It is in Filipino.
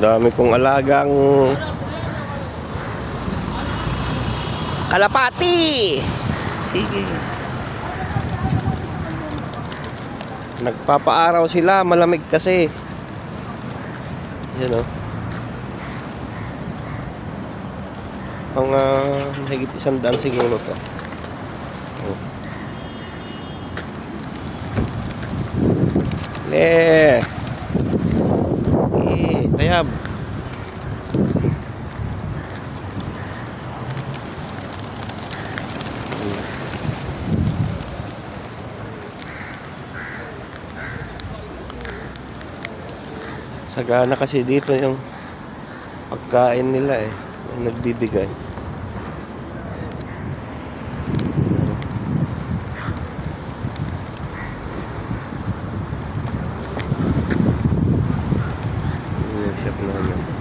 dami kong alagang kalapati. Sige. Nagpapaaraw sila, malamig kasi. Yan o. Pang uh, higit isang daan siguro to. Oh. Le. Tayab. Sagana kasi dito yung pagkain nila eh. Nagbibigay. Yapılan.